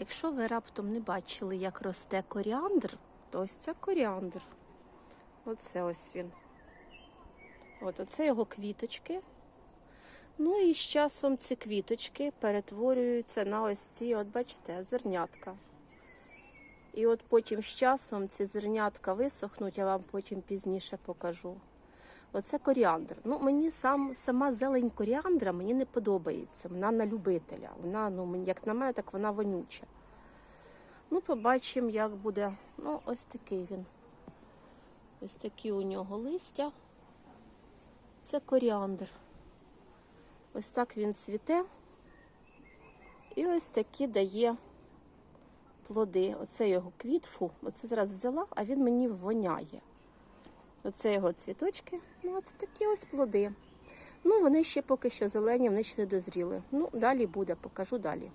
Якщо ви раптом не бачили, як росте коріандр, то ось це коріандр. Оце ось він. От оце його квіточки. Ну і з часом ці квіточки перетворюються на ось ці, от бачите, зернятка. І от потім з часом ці зернятка висохнуть, я вам потім пізніше покажу. Оце коріандр. Ну, мені сам, сама зелень коріандра мені не подобається. Вона на любителя. Вона, ну, як на мене, так вона вонюча. Ну, побачимо, як буде. Ну, ось такий він. Ось такі у нього листя. Це коріандр. Ось так він цвіте. І ось такі дає плоди. Оце його квітфу. Оце зараз взяла, а він мені воняє. Оце його цвіточки. Ну, а це такі ось плоди. Ну, вони ще поки що зелені, вони ще не дозріли. Ну, далі буде, покажу далі.